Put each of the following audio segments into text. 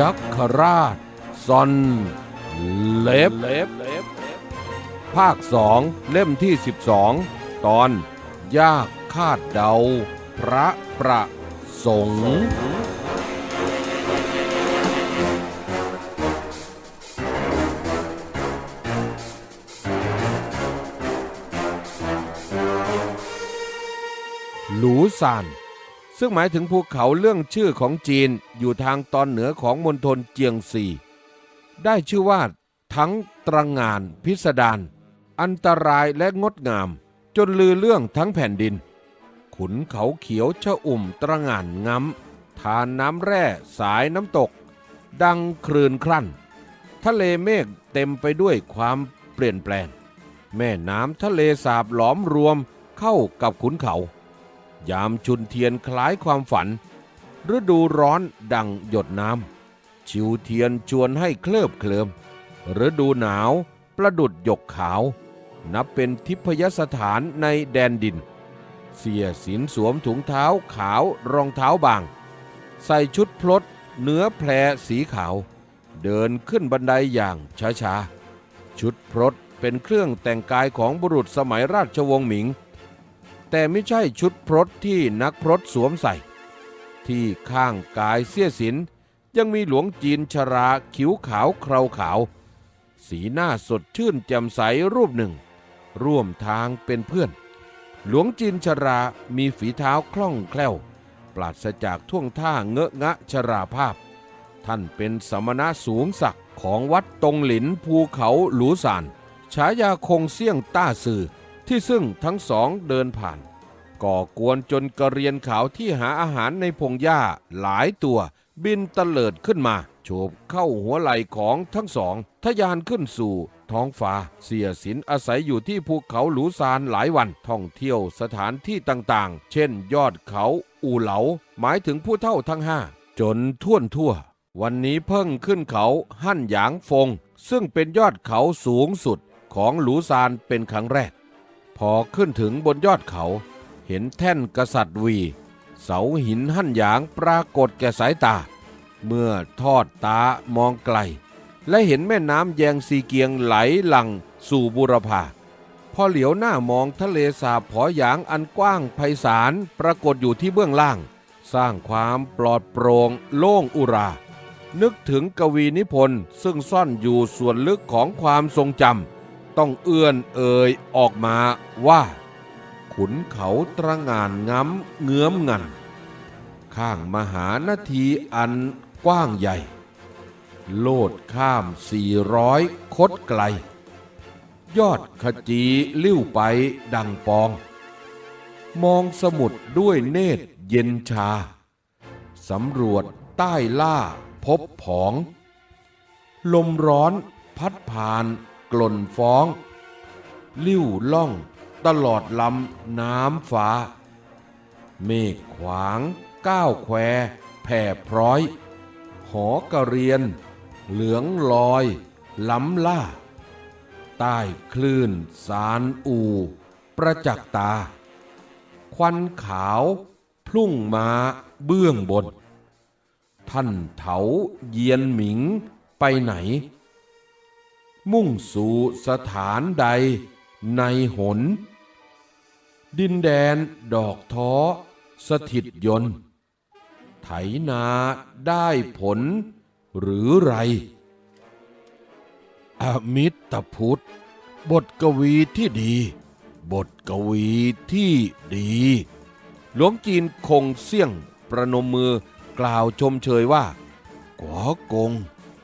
ยักษ์ราชซอนเล็บ ภาคสองเล่มที่ 12 ตอน ยากคาดเดา พระประสงค์หลูซาน ซึ่งหมายถึงภูเขาเรื่องชื่อของจีนอยู่ทางตอนเหนือของมณฑลเจียงซีได้ชื่อว่าทั้งตระหงานพิสดารอันตรายและงดงาม จนลือเรื่องทั้งแผ่นดิน ขุนเขาเขียวชะอุ่มตระงานง้ำทานน้ำแร่สายน้ำตก ดังครื่นครั่น ทะเลเมฆเต็มไปด้วยความเปลี่ยนแปลง แม่น้ำทะเลสาบหลอมรวมเข้ากับขุนเขา ยามชุนเทียนคล้ายความฝัน ฤดูร้อนดังหยดน้ำ ชิวเทียนชวนให้เคลิบเคลิมฤดูหนาวประดุดหยกขาว นับเป็นทิพยสถานในแดนดิน เสียสินสวมถุงเท้าขาวรองเท้าบาง ใส่ชุดพลดเนื้อแพรสีขาว เดินขึ้นบันไดอย่างช้าๆ ชุดพลดเป็นเครื่องแต่งกายของบุรุษสมัยราชวงศ์หมิง แต่ไม่ใช่ชุดพรตที่นักพรตสวมใส่ ที่ข้างกายเสี้ยสิน ยังมีหลวงจีนชราคิ้วขาวเคราขาว สีหน้าสดชื่นแจ่มใสรูปหนึ่ง ร่วมทางเป็นเพื่อน หลวงจีนชรามีฝีเท้าคล่องแคล่ว ปราศจากท่วงท่าเงอะงะชราภาพ ท่านเป็นสมณะสูงศักดิ์ของวัดตรงหลินภูเขาหลูซานฉายาคงเสี่ยงต้าสื่อ ที่ซึ่งทั้งสองเดินผ่าน ก่อกวนจนกระเรียนขาวที่หาอาหารในพงหญ้าหลายตัว บินตะเลิดขึ้นมาโฉบเข้าหัวไหล่ของทั้งสองทะยานขึ้นสู่ท้องฟ้า เสียสินอาศัยอยู่ที่ภูเขาหลูซานหลายวันท่องเที่ยวสถานที่ต่างๆ เช่นยอดเขาอูเหลา หมายถึงผู้เท่าทั้งห้าจนท่วนทั่ว วันนี้เพิ่งขึ้นเขาหั่นหยางฟง ซึ่งเป็นยอดเขาสูงสุดของหลูซานเป็นครั้งแรก พอขึ้นถึงบนยอดเขา เห็นแท่นกษัตริย์วี เสาหินหั่นหยางปรากฏแก่สายตา เมื่อทอดตามองไกล และเห็นแม่น้ำแยงซีเกียงไหลหลังสู่บุรพาพอเหลียวหน้ามองทะเลสาบผอหยางอันกว้างไพศาลปรากฏอยู่ที่เบื้องล่าง สร้างความปลอดโปร่งโล่งอุรา นึกถึงกวีนิพนธ์ซึ่งซ่อนอยู่ส่วนลึกของความทรงจำ ต้องเอื้อนเอ่ยออกมาว่า ขุนเขาตระงานง้ำเงื้อมงัน ข้างมหานาทีอันกว้างใหญ่ โลดข้ามสี่ร้อยคดไกล ยอดขจีลิ้วไปดังปอง มองสมุดด้วยเนตรเย็นชา สำรวจใต้ล่าพบผอง ลมร้อนพัดผ่าน กล่นฟ้อง ลิ้วล่อง ตลอดลำน้ำฟ้า เมฆขวาง ก้าวแควแผ่พร้อย หอกระเรียน เหลืองลอย ล้ำล่า ใต้คลื่นสารอู ประจักษ์ตา ควันขาว พลุ่งมาเบื้องบน ท่านเถาเยียนหมิงไปไหน มุ่งสู่สถานใดในหน ดินแดนดอกท้อ สถิตยนต์ไถนาได้ผลหรือไร อมิตรพุทธ บทกวีที่ดี บทกวีที่ดี หลวงจีนคงเสี่ยงประนมมือกล่าวชมเชยว่า ก๋อกง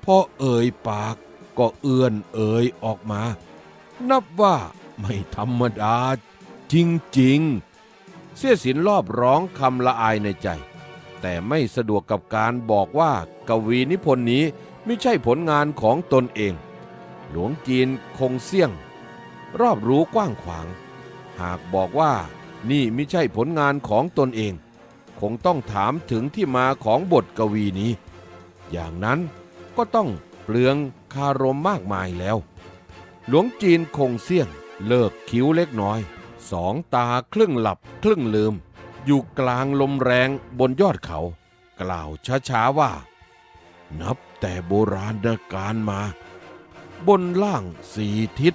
พ่อเอ่ยปาก ก็เอื้อนเอ่ยออกมา นับว่าไม่ธรรมดา จริงๆ เสียสินรอบร้องคำละอายในใจ แต่ไม่สะดวกกับการบอกว่ากวีนิพนธ์นี้ไม่ใช่ผลงานของตนเอง หลวงจีนคงเสี่ยง รอบรู้กว้างขวาง หากบอกว่านี่ไม่ใช่ผลงานของตนเอง คงต้องถามถึงที่มาของบทกวีนี้ อย่างนั้นก็ต้องเปลือง คารมมากมายแล้ว หลวงจีนคงเสี่ยงเลิกคิ้วเล็กน้อย สองตาครึ่งหลับครึ่งลืม อยู่กลางลมแรงบนยอดเขา กล่าวช้าๆว่า นับแต่โบราณการมา บนล่างสี่ทิศ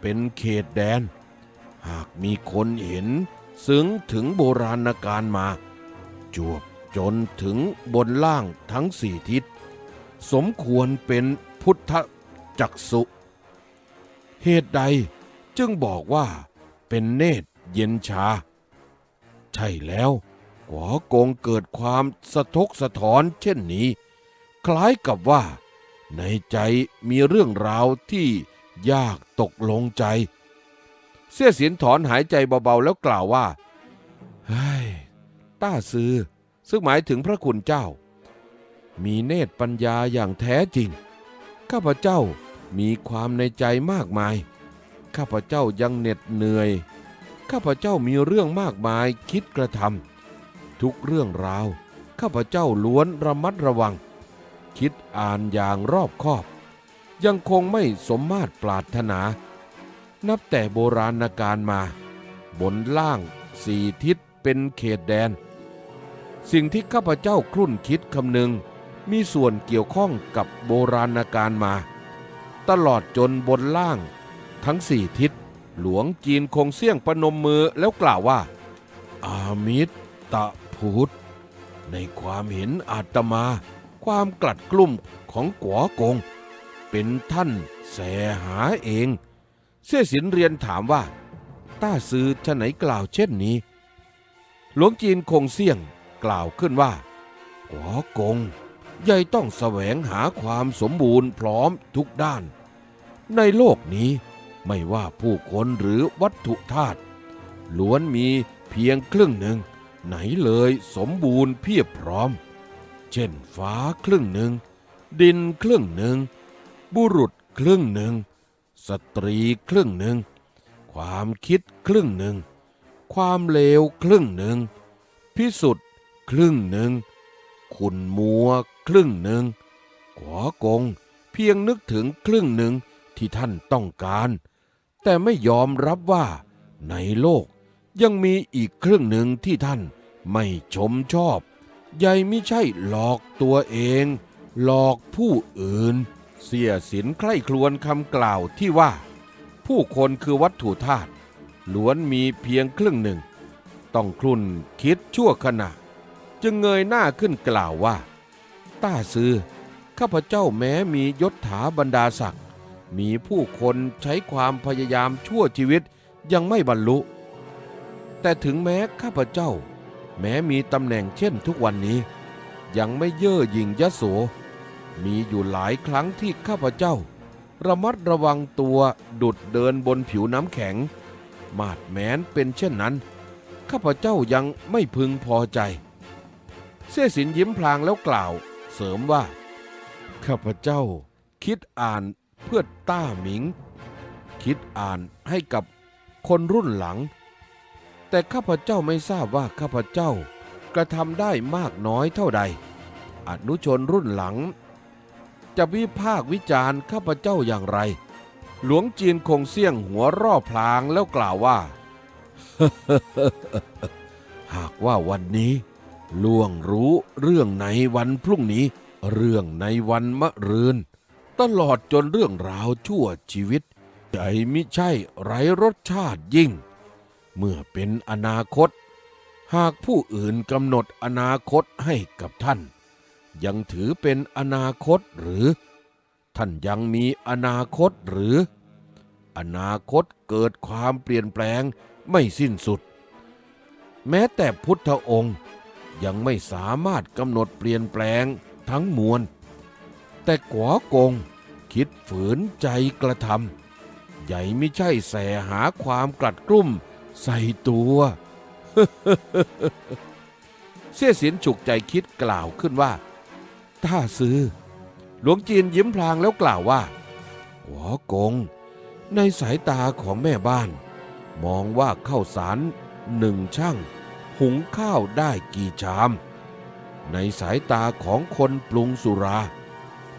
เป็นเขตแดน หากมีคนเห็นซึ้งถึงโบราณการมา จวบจนถึงบนล่างทั้งสี่ทิศ สมควรเป็น พุทธจักสุ เหตุใดจึงบอกว่าเป็นเนตรเย็นชา ใช่แล้วกวอกงเกิดความสะทกสะท้อนเช่นนี้ คล้ายกับว่า ในใจมีเรื่องราวที่ยากตกลงใจ เสี้ยสินถอนหายใจเบาๆแล้วกล่าวว่าเฮ้ยต้าซือซึ่งหมายถึงพระคุณเจ้า มีเนตรปัญญาอย่างแท้จริง ข้าพเจ้ามีความในใจมากมาย ข้าพเจ้ายังเหน็ดเหนื่อย ข้าพเจ้ามีเรื่องมากมายคิดกระทำทุกเรื่องราว ข้าพเจ้าล้วนระมัดระวัง คิดอ่านอย่างรอบคอบ ยังคงไม่สมมาตรปรารถนา นับแต่โบราณการมา บนล่างสี่ทิศเป็นเขตแดน สิ่งที่ข้าพเจ้าครุ่นคิดคำนึง มีส่วนเกี่ยวข้องกับโบราณการมา ตลอดจนบนล่าง ทั้งสี่ทิศ หลวงจีนคงเสี่ยงประนมมือแล้วกล่าวว่า อามิตตะพุทธในความเห็นอาตมา ความกลัดกลุ่มของกัวกง เป็นท่านแสหาเอง เสี่ยสินเรียนถามว่า ต้าซือชะไหนกล่าวเช่นนี้ หลวงจีนคงเสี่ยงกล่าวขึ้นว่ากัวกง ยายต้องแสวงหาความสมบูรณ์พร้อมทุกด้าน ในโลกนี้ไม่ว่าผู้คนหรือวัตถุธาตุล้วนมีเพียงครึ่งหนึ่ง ไหนเลยสมบูรณ์เพียบพร้อม เช่นฟ้าครึ่งหนึ่ง ดินครึ่งหนึ่ง บุรุษครึ่งหนึ่ง สตรีครึ่งหนึ่ง ความคิดครึ่งหนึ่ง ความเลวครึ่งหนึ่ง พิสุทธิ์ครึ่งหนึ่ง ขุนมัว ครึ่งหนึ่งขวากงเพียงนึกถึงครึ่งหนึ่งที่ท่านต้องการ แต่ไม่ยอมรับว่าในโลกยังมีอีกครึ่งหนึ่งที่ท่านไม่ชมชอบ ใยไม่ใช่หลอกตัวเอง หลอกผู้อื่น เสียสินใคร่ครวญคำกล่าวที่ว่า ผู้คนคือวัตถุธาตุล้วนมีเพียงครึ่งหนึ่ง ต้องคลุ่นคิดชั่วขณะ จึงเงยหน้าขึ้นกล่าวว่า ต้าซือ ข้าพเจ้าแม้มียศถาบรรดาศักดิ์มีผู้คนใช้ความพยายามชั่วชีวิตยังไม่บรรลุ แต่ถึงแม้ข้าพเจ้า แม้มีตำแหน่งเช่นทุกวันนี้ ยังไม่เย่อหยิ่งยโส มีอยู่หลายครั้งที่ข้าพเจ้า ระมัดระวังตัวดุดเดินบนผิวน้ำแข็ง มาดแม้นเป็นเช่นนั้น ข้าพเจ้ายังไม่พึงพอใจ เสียสินยิ้มพลางแล้วกล่าว เสริมว่า ข้าพเจ้าคิดอ่านเพื่อต้าหมิง คิดอ่านให้กับคนรุ่นหลัง แต่ข้าพเจ้าไม่ทราบว่าข้าพเจ้ากระทำได้มากน้อยเท่าใด อนุชนรุ่นหลัง จะวิพากษ์วิจารณ์ข้าพเจ้าอย่างไร หลวงจีนคงเสี่ยงหัวร่อพลางแล้วกล่าวว่า หากว่าวันนี้ ล่วงรู้เรื่องในวันพรุ่งนี้ เรื่องในวันมะรืน ตลอดจนเรื่องราวชั่วชีวิต ใจมิใช่ไร้รสชาติยิ่ง เมื่อเป็นอนาคต หากผู้อื่นกำหนดอนาคตให้กับท่าน ยังถือเป็นอนาคตหรือ ท่านยังมีอนาคตหรือ อนาคตเกิดความเปลี่ยนแปลงไม่สิ้นสุด แม้แต่พุทธองค์ ยังไม่สามารถกำหนดเปลี่ยนแปลงทั้งมวล แต่กวากงคิดฝืนใจกระทำใหญ่ไม่ใช่แสหาความกลัดกลุ้มใส่ตัวเสี่ยสินฉุกใจคิดกล่าวขึ้นว่าถ้าซื้อ หลวงจีนยิ้มพลางแล้วกล่าวว่าหัวกง ในสายตาของแม่บ้าน มองว่าข้าวสารหนึ่งช่าง หุงข้าวได้กี่ชาม ในสายตาของคนปรุงสุรา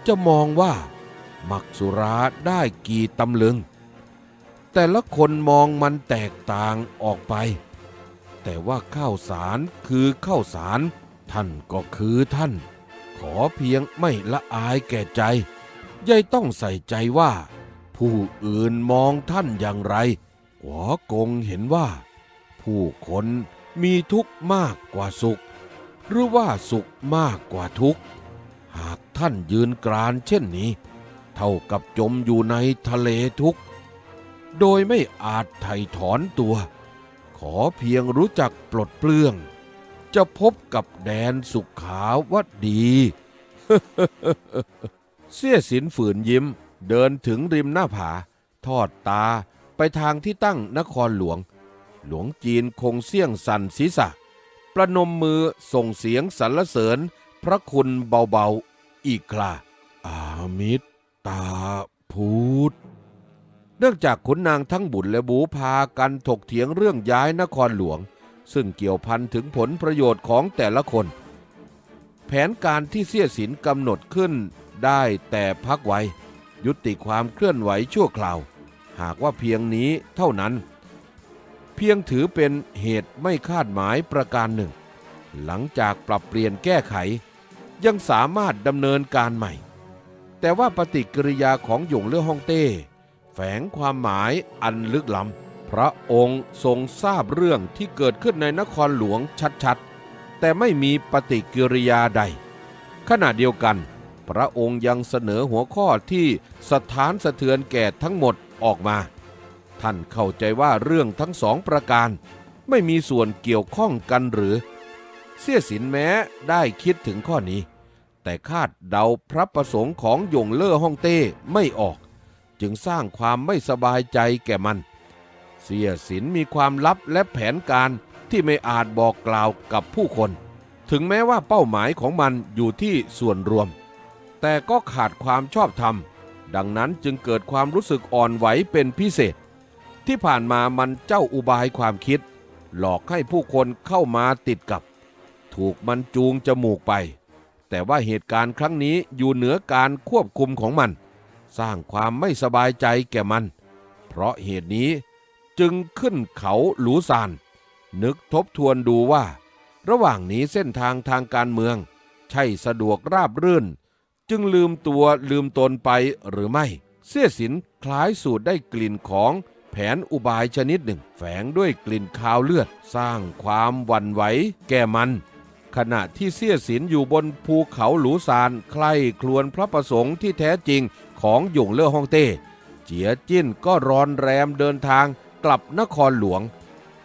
จะมองว่า หมักสุราได้กี่ตำลึง แต่ละคนมองมันแตกต่างออกไป แต่ว่าข้าวสารคือข้าวสาร ท่านก็คือท่าน ขอเพียงไม่ละอายแก่ใจยายต้องใส่ใจว่า ผู้อื่นมองท่านอย่างไร หัวกงเห็นว่า ผู้คน มีทุกข์มากกว่าสุข หรือว่าสุขมากกว่าทุกข์ หากท่านยืนกรานเช่นนี้ เท่ากับจมอยู่ในทะเลทุกข์ โดยไม่อาจไถ่ถอนตัว ขอเพียงรู้จักปลดเปลื้อง จะพบกับแดนสุขขาวดี เสี้ยสินฝืนยิ้มเดินถึงริมหน้าผา ทอดตาไปทางที่ตั้งนครหลวง หลวงจีนคงเสี้ยงสันศีรษะ ประนมมือส่งเสียงสรรเสริญ พระคุณเบาๆ อีกคราอามิตตาพูดเนื่องจากขุนนางทั้งบุญและบูพากันถกเถียงเรื่องย้ายนครหลวง ซึ่งเกี่ยวพันถึงผลประโยชน์ของแต่ละคน แผนการที่เสียสินกำหนดขึ้นได้แต่พักไว้ ยุติความเคลื่อนไหวชั่วคราว หากว่าเพียงนี้เท่านั้น เพียงถือเป็นเหตุไม่คาดหมายประการหนึ่ง หลังจากปรับเปลี่ยนแก้ไข ยังสามารถดำเนินการใหม่ แต่ว่าปฏิกิริยาของหยงเล่อฮ่องเต้ แฝงความหมายอันลึกล้ำพระองค์ทรงทราบเรื่องที่เกิดขึ้นในนครหลวงชัดๆ แต่ไม่มีปฏิกิริยาใด ขณะเดียวกัน พระองค์ยังเสนอหัวข้อที่สถานสะเทือนแก่ทั้งหมดออกมา ท่านเข้าใจว่าเรื่องทั้งสองประการ ไม่มีส่วนเกี่ยวข้องกันหรือ เสี้ยสินแม้ได้คิดถึงข้อนี้ แต่คาดเดาพระประสงค์ของยงเล่อฮ่องเต้ไม่ออก จึงสร้างความไม่สบายใจแก่มัน เสียสินมีความลับและแผนการที่ไม่อาจบอกกล่าวกับผู้คน ถึงแม้ว่าเป้าหมายของมันอยู่ที่ส่วนรวม แต่ก็ขาดความชอบธรรมดังนั้นจึงเกิดความรู้สึกอ่อนไหวเป็นพิเศษ ที่ผ่านมามันเจ้าอุบายความคิด หลอกให้ผู้คนเข้ามาติดกับ ถูกมันจูงจมูกไป แต่ว่าเหตุการณ์ครั้งนี้อยู่เหนือการควบคุมของมัน สร้างความไม่สบายใจแก่มัน เพราะเหตุนี้จึงขึ้นเขาหลูซาน นึกทบทวนดูว่า ระหว่างนี้เส้นทางทางการเมือง ใช่สะดวกราบรื่น จึงลืมตัวลืมตนไปหรือไม่ เสี้ยสินคล้ายสูดได้กลิ่นของ แผนอุบายชนิดหนึ่ง แฝงด้วยกลิ่นคาวเลือด สร้างความหวั่นไหวแก่มัน ขณะที่เสี้ยสินอยู่บนภูเขาหลูซานใคร่ครวญพระประสงค์ที่แท้จริงของหยงเล่อฮ่องเต้เจียจิ้นก็รอนแรมเดินทางกลับนครหลวง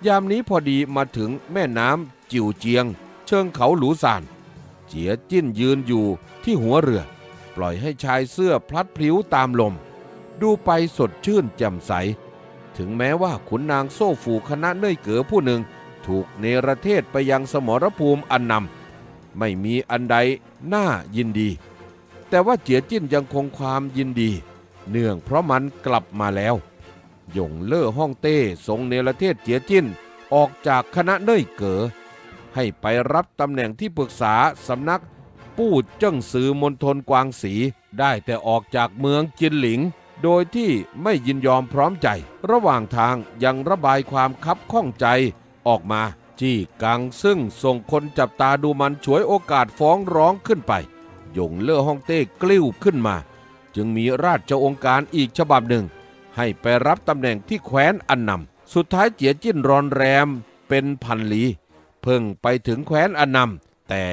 ยามนี้พอดีมาถึงแม่น้ำจิวเจียง เชิงเขาหลูซาน เจียจิ้นยืนอยู่ที่หัวเรือ ปล่อยให้ชายเสื้อพลัดพลิ้วตามลม ดูไปสดชื่นแจ่มใส ถึงแม้ว่าขุนนางโซ่ฝูคณะเน่ยเก๋อผู้หนึ่ง ถูกเนรเทศไปยังสมรภูมิอันนำไม่มีอันใดน่ายินดี แต่ว่าเจียจิ้นยังคงความยินดี เนื่องเพราะมันกลับมาแล้วยงเล่อฮ่องเต้ทรงเนรเทศเจียจิ้นออกจากคณะเน่ยเก๋อให้ไปรับตำแหน่งที่ปรึกษาสำนัก ปู้เจิ้งซือมณฑลกวางสี ได้แต่ออกจากเมืองจินหลิง โดยที่ไม่ยินยอมพร้อมใจ ระหว่างทางยังระบายความคับข้องใจออกมาจี้กังซึ่งส่งคนจับตาดูมันฉวยโอกาสฟ้องร้องขึ้นไป ยงเล่อฮ่องเต้กลิ้วขึ้นมา จึงมีราชองค์การอีกฉบับหนึ่ง ให้ไปรับตำแหน่งที่แคว้นอันนำสุดท้ายเจียจิ้นรอนแรมเป็นพันลีเพิ่งไปถึงแคว้นอันนำแต่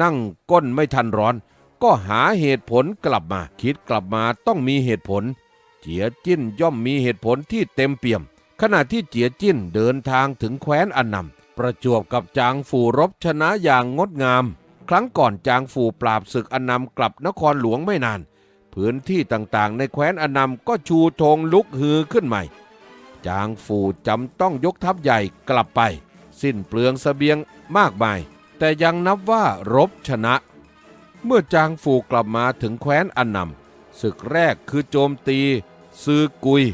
นั่งก้นไม่ทันร้อน ก็หาเหตุผลกลับมา คิดกลับมาต้องมีเหตุผล เจียจิ้นย่อมมีเหตุผลที่เต็มเปี่ยม ขณะที่เจียจิ้นเดินทางถึงแคว้นอันนำประจวบกับจางฝูรบชนะอย่างงดงาม ครั้งก่อนจางฝูปราบศึกอันนำกลับนครหลวงไม่นาน พื้นที่ต่างๆ ในแคว้นอันนำก็ชูธงลุกฮือขึ้นใหม่ จางฝูจำต้องยกทัพใหญ่กลับไป สิ้นเปลืองเสบียงมากมาย แต่ยังนับว่ารบชนะ เมื่อจางฝูกลับมาถึงแคว้นอันนำศึกแรกคือโจมตี ซือกุย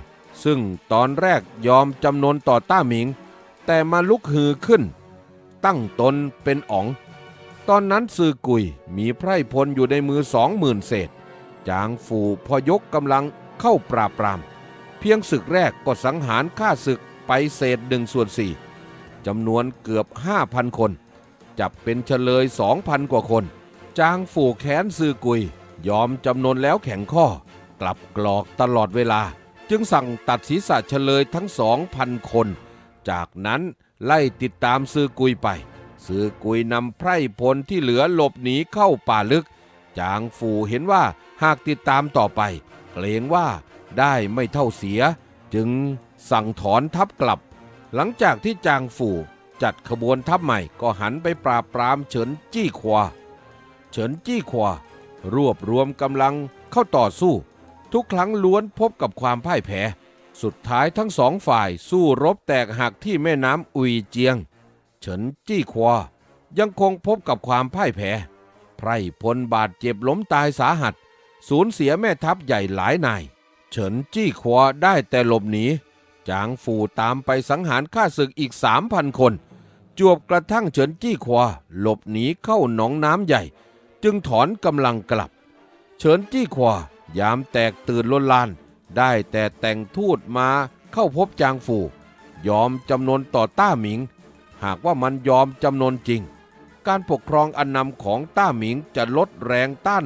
ซึ่งตอนแรกยอมจำนนต่อต้าหมิง แต่มาลุกฮือขึ้น ตั้งตนเป็นอ๋อง ตอนนั้นซือกุยมีไพร่พลอยู่ในมือสองหมื่นเศษ จางฝูพอยกกำลังเข้าปราบปราม เพียงศึกแรกก็สังหารฆ่าศึกไปเศษหนึ่งส่วนสี่จำนวนเกือบ5,000คน จับเป็นเฉลย2,000กว่าคน จางฝูแค้นซือกุยยอมจำนนแล้วแข็งข้อ กลับกรอกตลอดเวลา จึงสั่งตัดศีรษะเฉลยทั้งสองพันคน จากนั้นไล่ติดตามซื้อกุยไป ซื้อกุยนำไพร่พลที่เหลือหลบหนีเข้าป่าลึก จางฝูเห็นว่าหากติดตามต่อไป เกรงว่าได้ไม่เท่าเสีย จึงสั่งถอนทัพกลับ หลังจากที่จางฝูจัดขบวนทัพใหม่ก็หันไปปราบปรามเฉินจี้ขวา เฉินจี้ขวารวบรวมกำลังเข้าต่อสู้ ทุกครั้งล้วนพบกับความพ่ายแพ้ สุดท้ายทั้งสองฝ่ายสู้รบแตกหักที่แม่น้ำอุยเจียง เฉินจี้ขวายังคงพบกับความพ่ายแพ้ ไพร่พลบาดเจ็บล้มตายสาหัส สูญเสียแม่ทัพใหญ่หลายนาย เฉินจี้ขวาได้แต่หลบหนี จางฟูตามไปสังหารข้าศึกอีกสามพันคน จวบกระทั่งเฉินจี้ขวาหลบหนีเข้าหนองน้ำใหญ่ จึงถอนกำลังกลับ เฉินจี้ขวา ยามแตกตื่นล้นลาน ได้แต่แต่งทูตมาเข้าพบจางฟูยอมจำนนต่อต้าหมิง หากว่ามันยอมจำนนจริง การปกครองอันนำของต้าหมิงจะลดแรงต้าน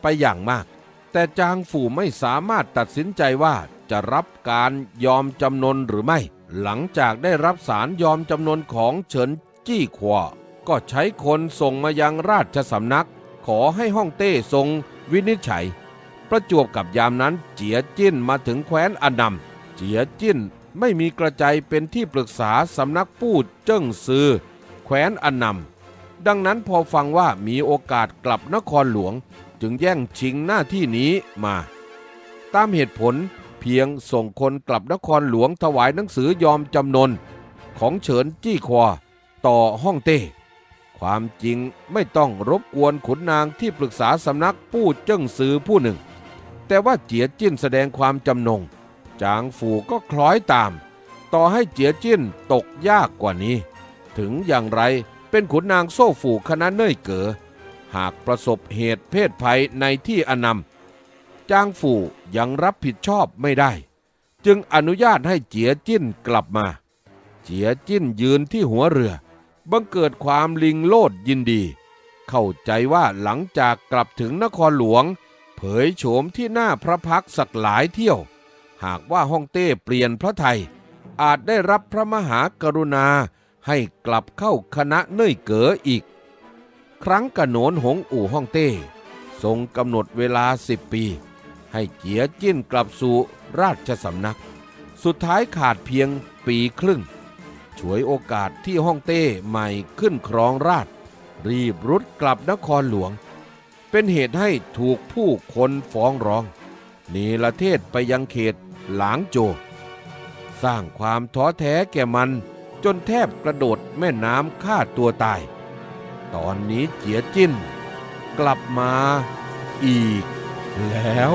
ไปอย่างมาก แต่จางฝูไม่สามารถตัดสินใจว่าจะรับการยอมจำนนหรือไม่ หลังจากได้รับสารยอมจำนนของเฉินจี้ขวาก็ใช้คนส่งมายังราชสำนัก ขอให้ฮ่องเต้ทรงวินิจฉัย ประจวบกับยามนั้นเจียจิ้นมาถึงแคว้นอันนำเจียจิ้นไม่มีกระจายเป็นที่ปรึกษาสำนักปู้เจิ้งซือ แคว้นอันนำดังนั้นพอฟังว่ามีโอกาสกลับนครหลวง จึงแย่งชิงหน้าที่นี้มา ตามเหตุผลเพียงส่งคนกลับนครหลวงถวายหนังสือยอมจำนน ของเฉินจี้ควาต่อฮ่องเต้ความจริงไม่ต้องรบกวนขุนนางที่ปรึกษาสำนักปู้เจิ้งซือผู้หนึ่ง แต่ว่าเจียจิ้นแสดงความจำนง จางฝูก็คล้อยตาม ต่อให้เจียจิ้นตกยากกว่านี้ ถึงอย่างไรเป็นขุนนางโซ่ฝูคณะเน่ยเก๋อหากประสบเหตุเพศภัยในที่อนนำจางฝูยังรับผิดชอบไม่ได้ จึงอนุญาตให้เจียจิ้นกลับมา เจียจิ้นยืนที่หัวเรือ บังเกิดความลิงโลดยินดี เข้าใจว่าหลังจากกลับถึงนครหลวง เผยโฉมที่หน้าพระพักสักหลายเที่ยว หากว่าฮ่องเต้เปลี่ยนพระไทย อาจได้รับพระมหากรุณาให้กลับเข้าคณะเน่ยเก๋ออีก ครั้งกระโหนนหงอู่ฮ่องเต้ ทรงกำหนดเวลาสิบปี ให้เจียจิ้นกลับสู่ราชสำนัก สุดท้ายขาดเพียงปีครึ่ง ฉวยโอกาสที่ฮ่องเต้ใหม่ขึ้นครองราช รีบรุดกลับนครหลวง เป็นเหตุให้ถูกผู้คนฟ้องร้องเนรเทศไปยังเขตหลางโจ สร้างความท้อแท้แก่มันจนแทบกระโดดแม่น้ำฆ่าตัวตาย ตอนนี้เจียจิ้น กลับมาอีกแล้ว